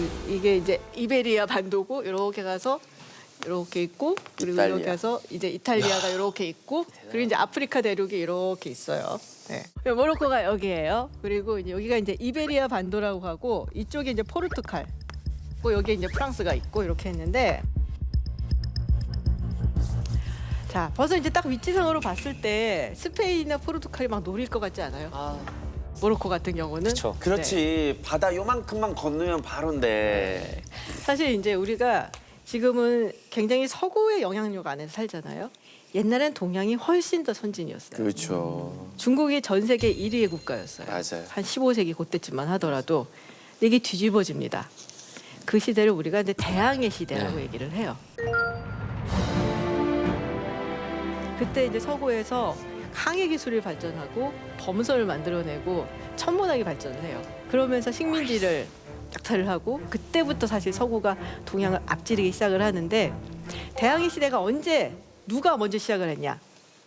이- 이게 이제 이베리아 반도고 이렇게 가서 이렇게 있고 그리고 이탈리아. 이렇게 가서 이제 이탈리아가 이렇게 있고 그리고 이제 아프리카 대륙이 이렇게 있어요. 네. 모로코가 여기예요. 그리고 이제 여기가 이제 이베리아 반도라고 하고 이쪽에 이제 포르투갈, 고 여기 이제 프랑스가 있고 이렇게 했는데 자 벌써 이제 딱 위치상으로 봤을 때 스페인이나 포르투갈이 막 노릴 것 같지 않아요? 아, 모로코 같은 경우는 그렇죠. 그렇지. 바다 요만큼만 건너면 바로인데. 사실 이제 우리가 지금은 굉장히 서구의 영향력 안에서 살잖아요. 옛날엔 동양이 훨씬 더 선진이었어요. 그렇죠. 중국이 전 세계 1위의 국가였어요. 맞아요. 한 15세기 그때쯤만 하더라도 이게 뒤집어집니다. 그 시대를 우리가 이제 대항해 시대라고 네. 얘기를 해요. 그때 이제 서구에서 항해 기술이 발전하고 범선을 만들어내고 천문학이 발전을 해요. 그러면서 식민지를 약탈을 하고 그때부터 사실 서구가 동양을 앞지르기 시작을 하는데 대항해 시대가 언제 누가 먼저 시작을 했냐?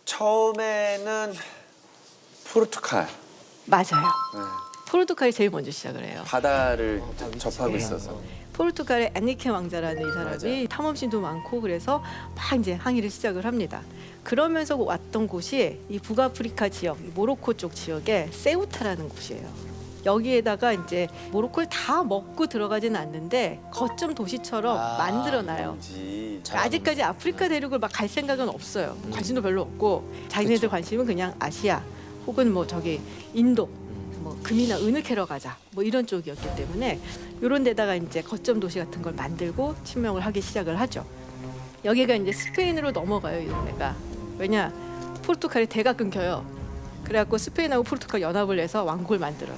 처음에는 포르투갈. 맞아요. 네. 포르투갈이 제일 먼저 시작을 해요. 바다를 접하고 있어서. 포르투갈의 엔리케 왕자라는 이 사람이. 탐험심도 많고 그래서 막 이제 항해를 시작을 합니다. 그러면서 왔던 곳이 이 북아프리카 지역, 이 모로코 쪽 지역의 세우타라는 곳이에요. 여기에다가 이제 모로코를 다 먹고 들어가지는 않는데 거점 도시처럼 아, 만들어놔요. 아직까지 아프리카 대륙을 막 갈 생각은 없어요. 관심도 별로 없고 자기네들. 관심은 그냥 아시아 혹은 뭐 저기 인도 뭐 금이나 은을 캐러 가자 뭐 이런 쪽이었기 때문에 이런 데다가 이제 거점 도시 같은 걸 만들고 침명을 하기 시작을 하죠. 여기가 이제 스페인으로 넘어가요 이 동네가 왜냐 포르투갈이 대가 끊겨요. 그래갖고 스페인하고 포르투갈 연합을 해서 왕국을 만들어요.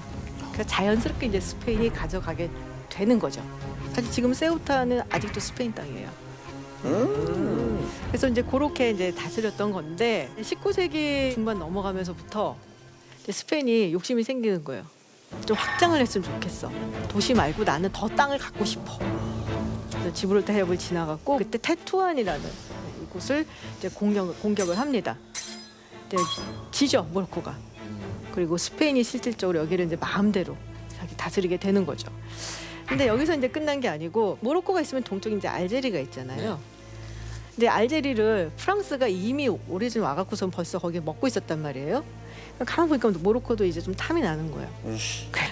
그래서 자연스럽게 이제 스페인이 가져가게 되는 거죠. 사실 지금 세우타는 아직도 스페인 땅이에요. 음. 그래서 이제 그렇게 이제 다스렸던 건데 19세기 중반 넘어가면서부터 스페인이 욕심이 생기는 거예요. 좀 확장을 했으면 좋겠어. 도시 말고 나는 더 땅을 갖고 싶어. 그래서 지브롤타 해협을 지나갔고 그때 테투안이라는 이곳을 이제 공격 공격을 합니다. 이제 지죠 모로코가. 그리고 스페인이 실질적으로 여기를 이제 마음대로 자기 다스리게 되는 거죠. 근데 여기서 이제 끝난 게 아니고 모로코가 있으면 동쪽에 이제 알제리가 있잖아요. 근데 알제리를 프랑스가 이미 오래전 와갖고선 벌써 거기 먹고 있었단 말이에요. 가만 보니까 모로코도 이제 좀 탐이 나는 거예요. 음.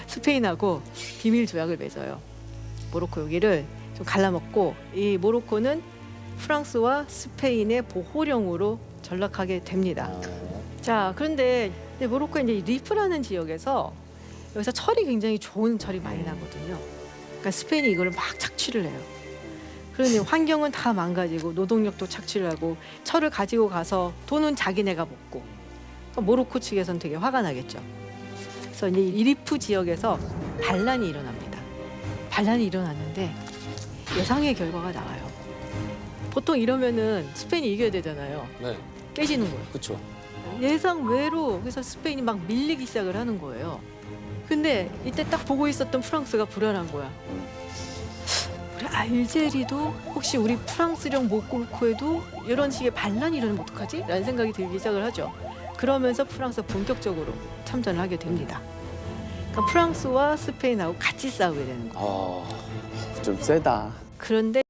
스페인하고 비밀 조약을 맺어요. 모로코 여기를 좀 갈라먹고 이 모로코는 프랑스와 스페인의 보호령으로 전락하게 됩니다. 자 그런데 모로코 이제 이 리프라는 지역에서 여기서 철이 굉장히 좋은 철이 많이 나거든요. 그러니까 스페인이 이거를 막 착취를 해요. 그러니 환경은 다 망가지고 노동력도 착취를 하고 철을 가지고 가서 돈은 자기네가 먹고 그러니까 모로코 측에서는 되게 화가 나겠죠. 그래서 이제 이 리프 지역에서 반란이 일어납니다. 반란이 일어났는데 예상의 결과가 나와요. 보통 이러면은 스페인이 이겨야 되잖아요. 네, 깨지는 거예요. 그렇죠. 예상 외로 그래서 스페인이 막 밀리기 시작을 하는 거예요. 근데 이때 딱 보고 있었던 프랑스가 불안한 거야. 알제리도 혹시 우리 프랑스령 모로코에도 이런 식의 반란이 일어나면 어떡하지? 라는 생각이 들기 시작을 하죠. 그러면서 프랑스가 본격적으로 참전을 하게 됩니다. 그러니까 프랑스와 스페인하고 같이 싸우게 되는 거예요. 아, 좀 세다. 그런데